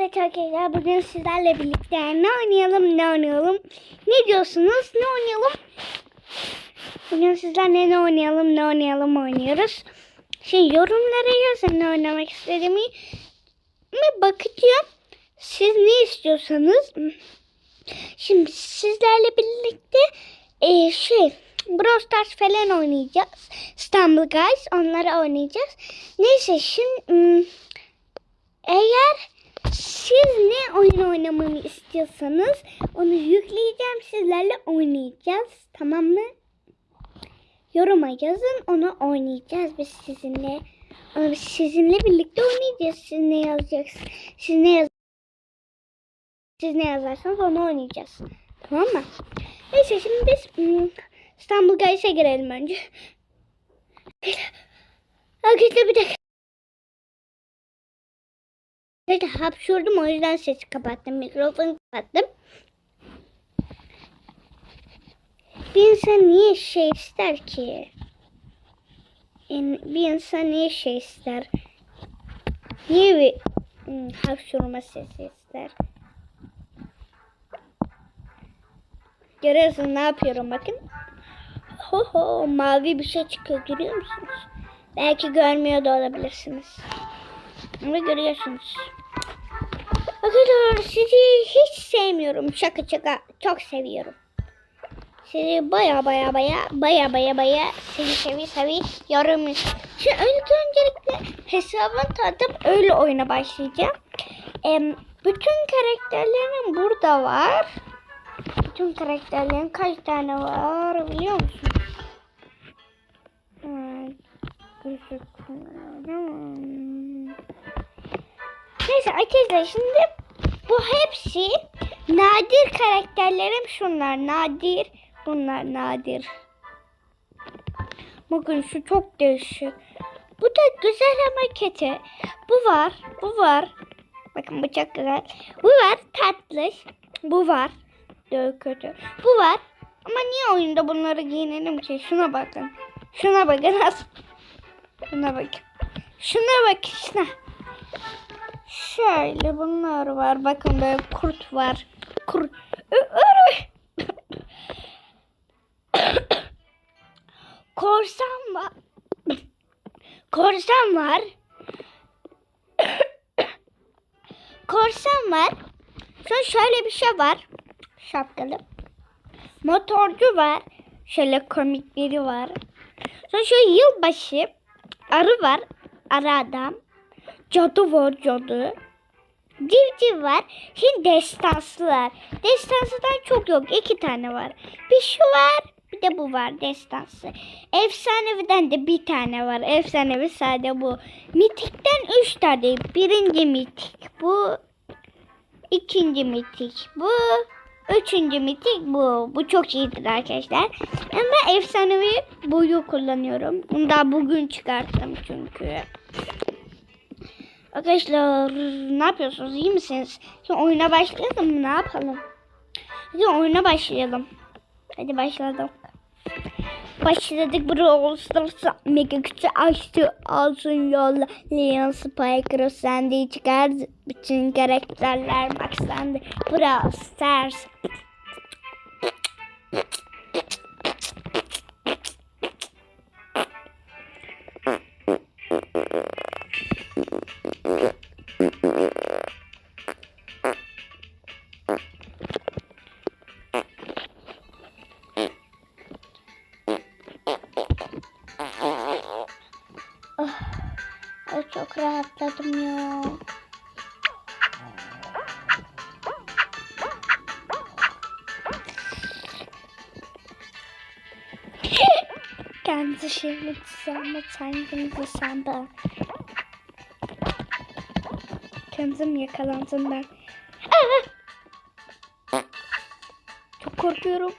Evet arkadaşlar bugün sizlerle birlikte ne oynayalım ne oynayalım? Ne diyorsunuz? Ne oynayalım? Bugün sizlerle ne oynayalım ne oynayalım oynuyoruz. Şimdi yorumlara yazın ne oynamak istediğimi. Mi bakacağım. Siz ne istiyorsanız. Şimdi sizlerle birlikte e, şey Brawl Stars falan oynayacağız. İstanbul Guys onları oynayacağız. Neyse şimdi hmm, eğer siz ne oyun oynamamı istiyorsanız onu yükleyeceğim sizlerle oynayacağız. Tamam mı? Yoruma yazın onu oynayacağız biz sizinle. Biz sizinle birlikte oynayacağız. Siz ne yazacaksınız? Siz ne yaz Siz ne yazarsanız onu oynayacağız. Tamam mı? Neyse şimdi biz hmm, İstanbul Guys'a girelim önce. Arkadaşlar bir dakika. Evet hapşurdum o yüzden sesi kapattım. Mikrofonu kapattım. Bir insan niye şey ister ki? Bir insan niye şey ister? Niye bir hmm, hapşurma sesi ister? Görüyorsun ne yapıyorum bakın. Ho ho mavi bir şey çıkıyor görüyor musunuz? Belki görmüyor da olabilirsiniz. Ama görüyorsunuz. Arkadaşlar sizi hiç sevmiyorum. Şaka şaka çok seviyorum. Sizi baya baya baya baya baya baya sizi sevi sevi yorum. Şimdi önce öncelikle hesabını tanıtıp öyle oyuna başlayacağım. Em, bütün karakterlerim burada var. Bütün karakterlerin kaç tane var biliyor musun? Hmm. Neyse arkadaşlar şimdi bu hepsi nadir karakterlerim şunlar nadir bunlar nadir. Bakın şu çok değişik. Bu da güzel ama kötü. Bu var bu var. Bakın bu çok güzel. Bu var tatlış. Bu var. Daha kötü. Bu var. Ama niye oyunda bunları giyinelim ki? Şuna bakın. Şuna bakın. Şuna bakın. Şuna bak şuna. Şöyle bunlar var. Bakın böyle kurt var. Kurt. Korsan var. Korsan var. Korsan var. Sonra şöyle bir şey var. Şapkalı. Motorcu var. Şöyle komikleri var. Sonra şöyle yılbaşı. Arı var. Arı adam. Cadı var cadı. Civciv var. Şimdi destanslılar. Destanslıdan çok yok. iki tane var. Bir şu var. Bir de bu var destansı. Efsaneviden de bir tane var. Efsanevi sadece bu. Mitikten üç tane. Birinci mitik bu. ikinci mitik bu. Üçüncü mitik bu. Bu çok iyidir arkadaşlar. Ben efsanevi boyu kullanıyorum. Bunu da bugün çıkarttım çünkü. Arkadaşlar ne yapıyorsunuz? İyi misiniz? Şimdi oyuna başlayalım? Ne yapalım? Hadi oyuna başlayalım. Hadi başladım. Başladık Brawl Stars'a mega küçük açtı alsın yolla Leon Spike Sandy çıkar bütün karakterler maxlandı Brawl Stars Kendi şeyimi düzenle kendimi sandı. Kendim yakalandım ben. Çok korkuyorum.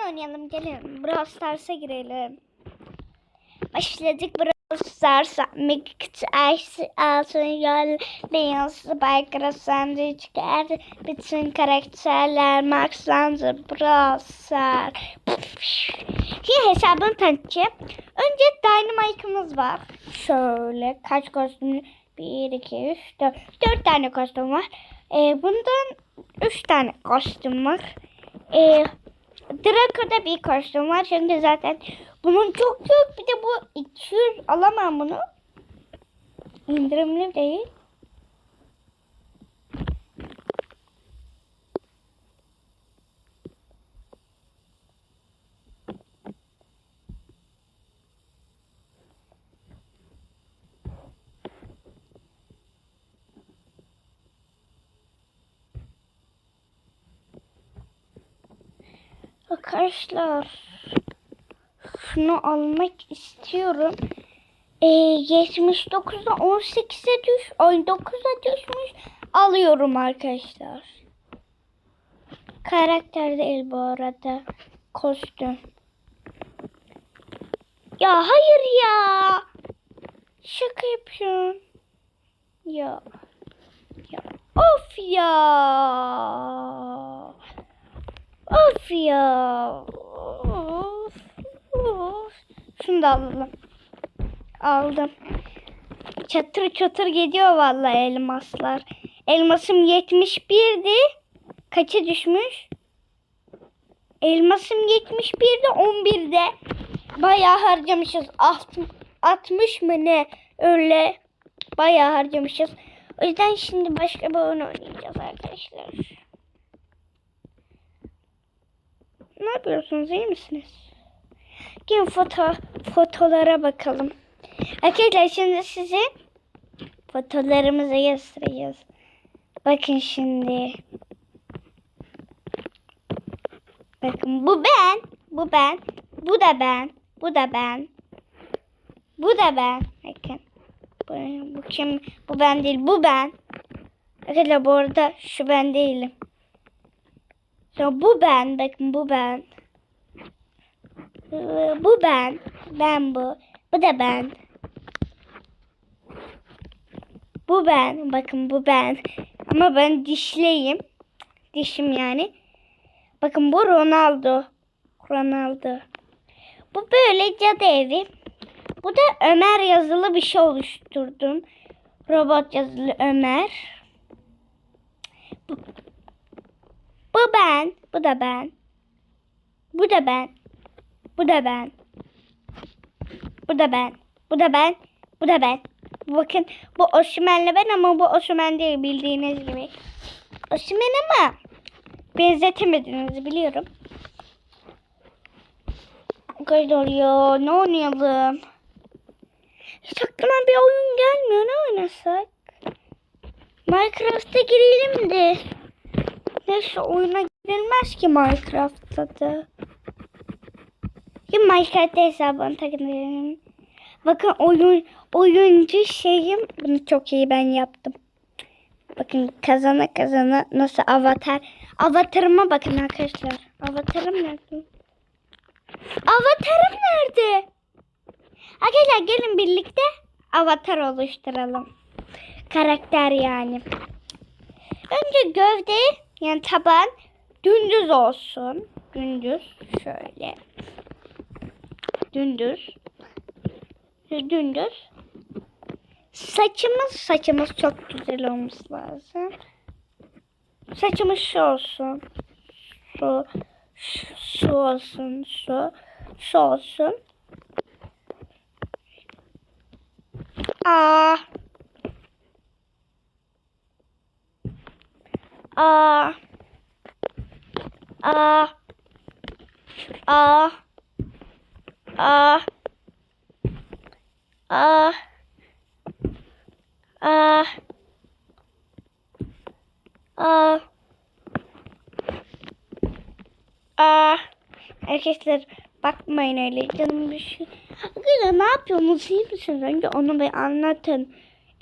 Oyun oynayalım gelin. Brawl Stars'a girelim. Başladık Brawl Stars'a. Mix Ice altın yol beyaz Spike'a sandviç geldi. Bütün karakterler maxlandı Brawl Stars. Şimdi hesabını tanıtacağım. Önce Dynamite'ımız var. Şöyle kaç kostüm? 1, 2, 3, 4. 4 tane kostüm var. Ee, bundan 3 tane kostüm var. Ee, Draco'da bir kostüm var. Çünkü zaten bunun çok büyük. Bir de bu 200 alamam bunu. İndirimli değil. Arkadaşlar şunu almak istiyorum. Ee, 79'da 18'e düş, ay 9'a düşmüş. Alıyorum arkadaşlar. Karakter değil bu arada. Kostüm. Ya hayır ya. Şaka yapıyorum. Ya. Ya. Of ya. Ya. Of. Of. Şunu da alalım. Aldım. Çatır çatır gidiyor vallahi elmaslar. Elmasım 71'di. Kaça düşmüş? Elmasım 71'de 11'de. Bayağı harcamışız. Alt- 60 mı ne? Öyle bayağı harcamışız. O yüzden şimdi başka bir oyun oynayacağız arkadaşlar. Ne yapıyorsunuz? iyi misiniz? Gelin foto, fotolara bakalım. Arkadaşlar şimdi size fotolarımızı göstereceğiz. Bakın şimdi. Bakın bu ben. Bu ben. Bu da ben. Bu da ben. Bu da ben. Bakın. Bu, bu kim? Bu ben değil. Bu ben. Arkadaşlar bu arada şu ben değilim. Ya bu ben. Bakın bu ben. Bu ben. Ben bu. Bu da ben. Bu ben. Bakın bu ben. Ama ben dişliyim. Dişim yani. Bakın bu Ronaldo. Ronaldo. Bu böyle cadı evi. Bu da Ömer yazılı bir şey oluşturdum. Robot yazılı Ömer. Bu, bu ben. Bu da ben. Bu da ben. Bu da ben. Bu da ben. Bu da ben. Bu da ben. Bakın bu Osman'la ben ama bu Osman değil bildiğiniz gibi. Osman ama benzetemediniz biliyorum. Kaç oluyor? Ne oynayalım? Hiç aklıma bir oyun gelmiyor. Ne oynasak? Minecraft'a girelim de. Neyse oyuna girilmez ki Minecraft'ta da. Şimdi Minecraft'ta hesabını takıyorum. Bakın oyun oyuncu şeyim bunu çok iyi ben yaptım. Bakın kazana kazana nasıl avatar. Avatarıma bakın arkadaşlar. Avatarım nerede? Avatarım nerede? Arkadaşlar gelin birlikte avatar oluşturalım. Karakter yani. Önce gövde yani taban dümdüz olsun. Dümdüz şöyle. Dümdüz. Dümdüz. Saçımız saçımız çok güzel olması lazım. Saçımız şu olsun. Şu, şu, şu olsun. Şu, şu olsun. Aa. Aa. Aa. Aa. Aa. Aa. Aa. Aa. Aa. Arkadaşlar bakmayın öyle canım bir şey. Arkadaşlar ne yapıyorsunuz iyi misiniz? Önce onu bir anlatın.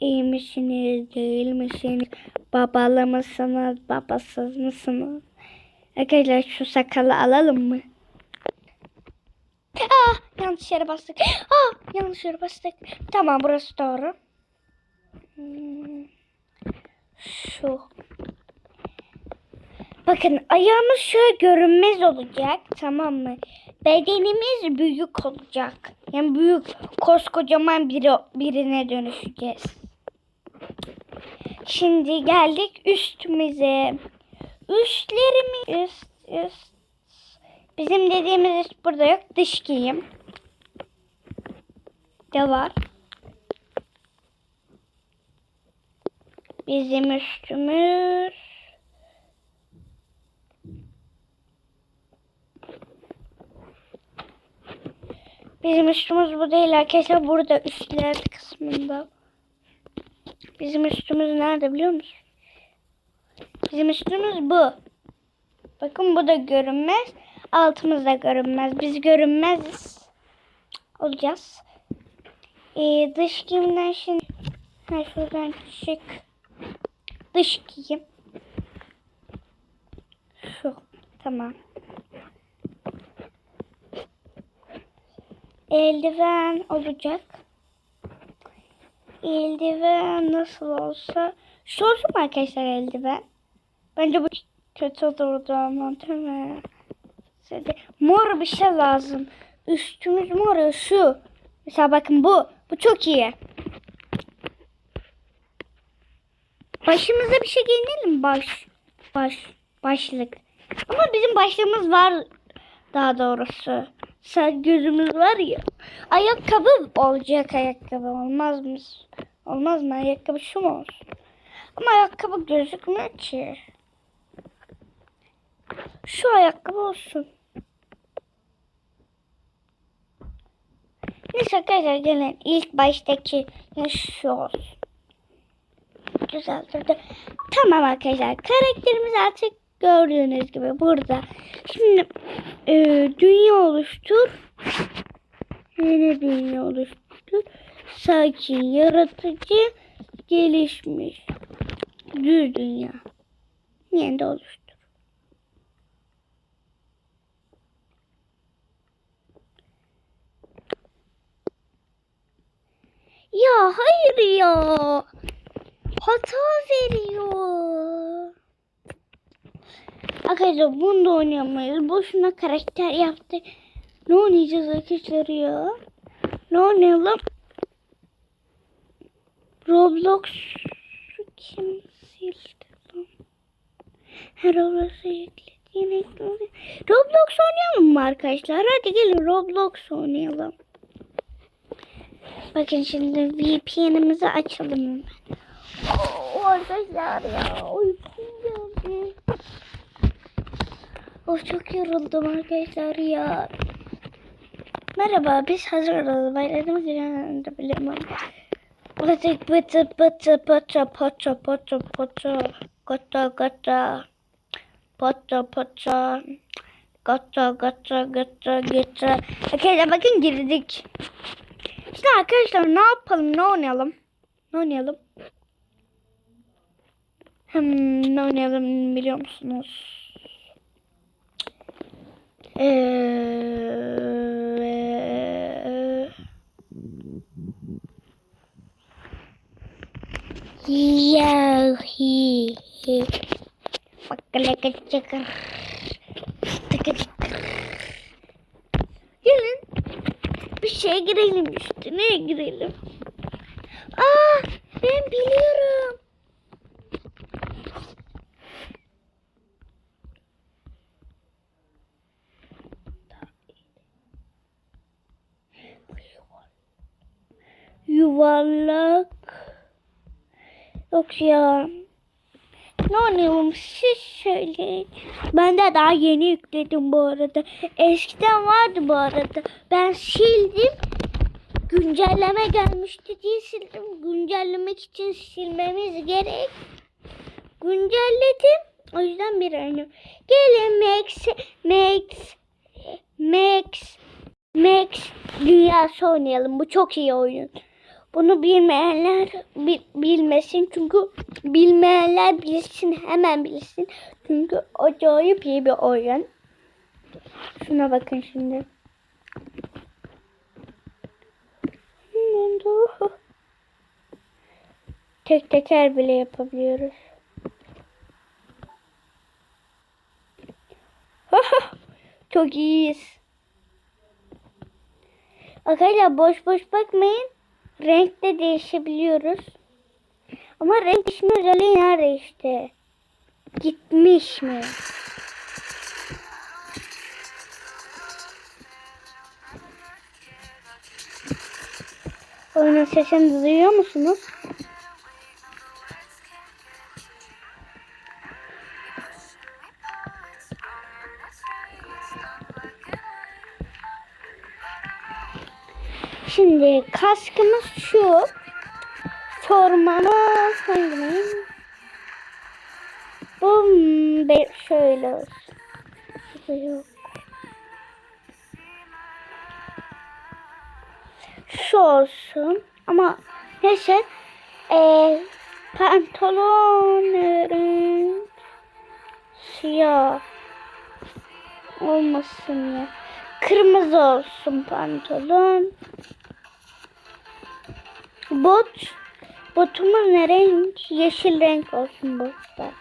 İyi misiniz, değil misiniz? Babalı mısınız, babasız mısınız? Arkadaşlar şu sakalı alalım mı? Ah, yanlış yere bastık. Ah, yanlış yere bastık. Tamam, burası doğru. Şu. Bakın ayağımız şöyle görünmez olacak, tamam mı? Bedenimiz büyük olacak. Yani büyük, koskocaman biri, birine dönüşeceğiz. Şimdi geldik üstümüze. Üstlerimiz üst, üst. Bizim dediğimiz üst burada yok. Dış giyim. De var. Bizim üstümüz. Bizim üstümüz bu değil arkadaşlar. Burada üstler kısmında. Bizim üstümüz nerede biliyor musun? Bizim üstümüz bu. Bakın bu da görünmez. Altımız da görünmez. Biz görünmeziz. Olacağız. Ee, dış giyimden şimdi ha, şuradan çık. Dış giyim. Şu. Tamam. Eldiven olacak. Eldiven nasıl olsa. Mu arkadaşlar eldiven? Bence bu kötü olurdu ama değil mi? Mor bir şey lazım. Üstümüz mor şu. Mesela bakın bu. Bu çok iyi. Başımıza bir şey giyinelim mi? Baş. Baş. Başlık. Ama bizim başlığımız var daha doğrusu. Sen gözümüz var ya. Ayakkabı olacak ayakkabı olmaz mı? Olmaz mı? Ayakkabı şu mu olsun? Ama ayakkabı gözükmüyor ki. Şu ayakkabı olsun. Neyse arkadaşlar gelin ilk baştaki şu olsun. Güzel durdu. Tamam arkadaşlar karakterimiz artık gördüğünüz gibi burada. Şimdi e, dünya oluştur. Yeni dünya oluştur. Sakin, yaratıcı, gelişmiş. Düz dünya. Yeni de oluştur. Ya hayır ya. Hata veriyor. Arkadaşlar bunu da oynayamayız. Boşuna karakter yaptık. Ne oynayacağız arkadaşlar ya? Ne oynayalım? Roblox kim sildi lan? Her orası ekledi. Yine ekledi. Roblox oynayalım mı arkadaşlar? Hadi gelin Roblox oynayalım. Bakın şimdi VPN'imizi açalım hemen. Oo, arkadaşlar ya uykum geldi. Of çok yoruldum arkadaşlar ya. Merhaba biz hazırız. Bayramımız yanında bilemem. Bıtı bıtı bıtı bıtı pıtı pıtı pıtı gıtı gıtı pıtı pıtı gıtı gıtı gıtı gıtı Arkadaşlar bakın girdik. İşte arkadaşlar ne yapalım ne oynayalım? Ne oynayalım? Hmm, ne oynayalım biliyor musunuz? Ee, Yahi. Bakalaka çakır. Tıkı tıkır. Gelin. Bir şeye girelim işte. Neye girelim? Aa, ben biliyorum. Yok ya. Ne oynayalım siz söyleyin. Ben de daha yeni yükledim bu arada. Eskiden vardı bu arada. Ben sildim. Güncelleme gelmişti diye sildim. Güncellemek için silmemiz gerek. Güncelledim. O yüzden bir oynuyorum. Gelin Max, Max, Max, Max dünyası oynayalım. Bu çok iyi oyun. Bunu bilmeyenler bi- bilmesin çünkü bilmeyenler bilsin hemen bilsin. Çünkü acayip iyi bir oyun. Şuna bakın şimdi. Tek teker bile yapabiliyoruz. Çok iyiyiz. Arkadaşlar boş boş bakmayın. Renk de değişebiliyoruz. Ama renk değişme özelliği nerede işte? Gitmiş mi? Oyunun sesini duyuyor musunuz? Şimdi kaskımız şu. Formamız hangi? Bu şöyle olsun. Yok. Şu olsun. Ama neyse. Ee, pantolonun siyah olmasın ya. Kırmızı olsun pantolon. Bot. Botumuz ne renk? Yeşil renk olsun botlar.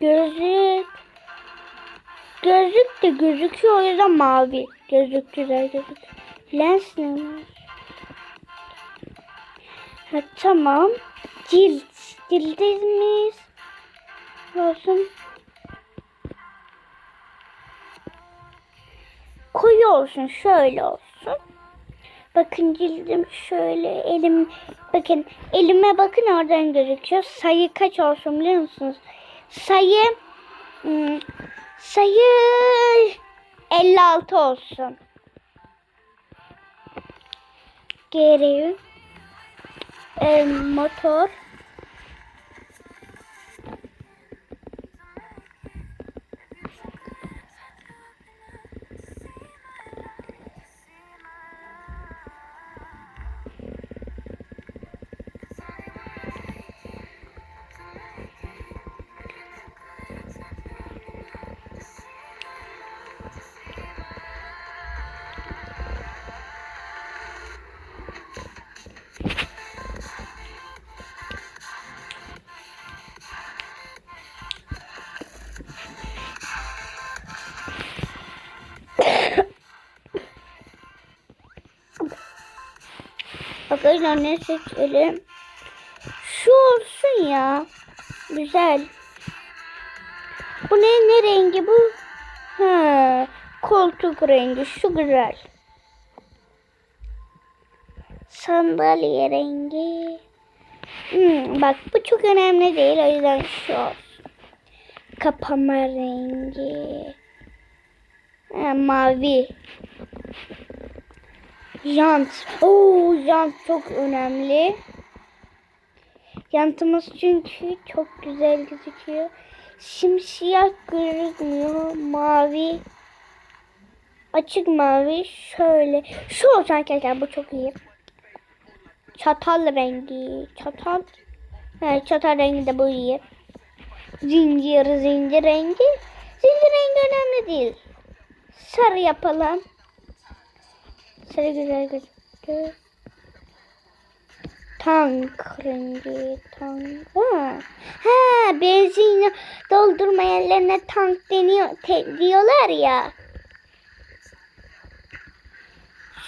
Gözlük. Gözlük de gözüküyor o yüzden mavi. Gözlük güzel gözlük. Lens ne var? Ha, tamam. Cilt. Cildimiz olsun. Koyu olsun. Şöyle olsun. Bakın cildim şöyle elim bakın elime bakın oradan gözüküyor. Sayı kaç olsun biliyor musunuz? Sayı hmm, sayı 56 olsun. Geri e, motor Arkadaşlar ne seçelim? Şu olsun ya. Güzel. Bu ne ne rengi bu? Ha, koltuk rengi. Şu güzel. Sandalye rengi. Hmm, bak bu çok önemli değil. O yüzden şu olsun. Kapama rengi. Ha, mavi. Jant. Oo, jant çok önemli. Jantımız çünkü çok güzel gözüküyor. Simsiyah gözükmüyor. Mavi. Açık mavi. Şöyle. Şu olsun arkadaşlar. Bu çok iyi. Çatal rengi. Çatal. Evet, çatal rengi de bu iyi. Zincir, zincir rengi. Zincir rengi önemli değil. Sarı yapalım. Sarı güzel gözüktü. Tank rengi. Tank. Ha, ha benzin doldurma yerlerine tank deniyor, te, diyorlar ya.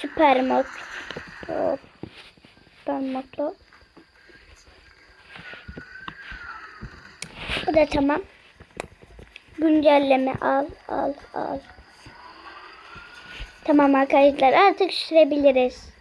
Süper mod. Hop. Süper modlu. Bu da tamam. Güncelleme al al al. Tamam arkadaşlar artık sürebiliriz.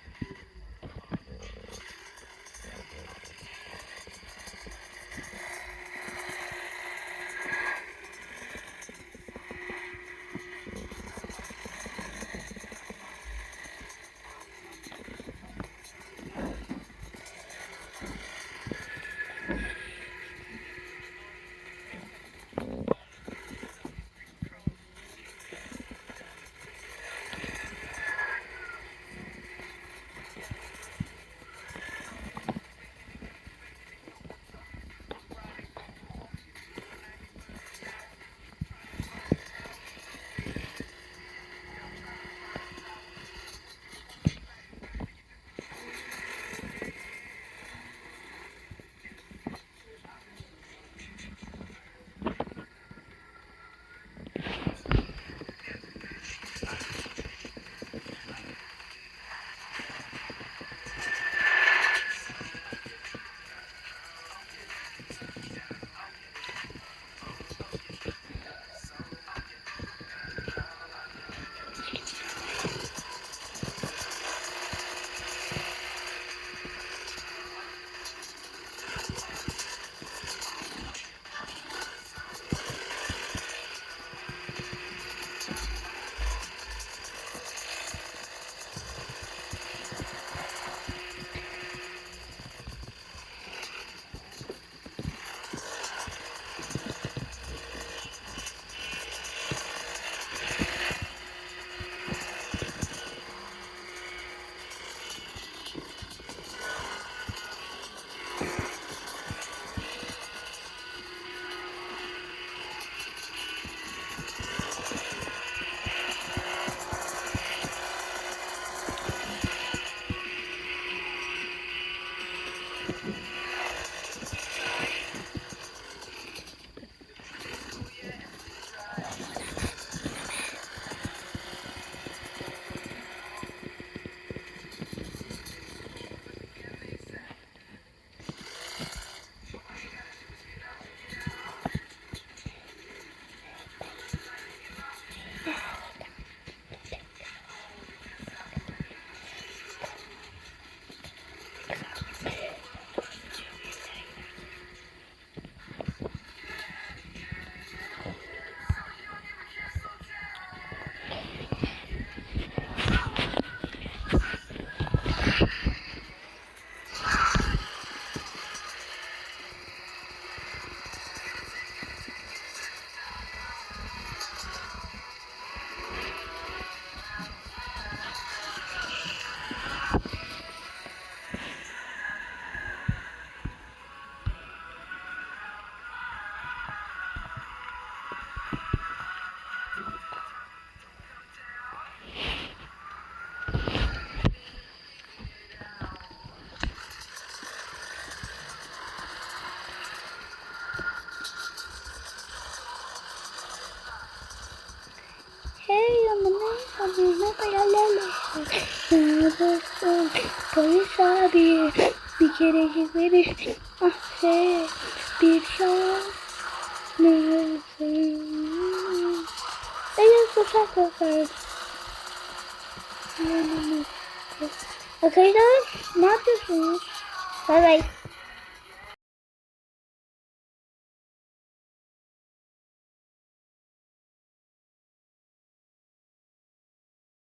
Polis abi bir kerecik verir affet bir şans mısın? Benim sokak sokak. Arkadaşlar ne yapıyorsunuz? Bay bay.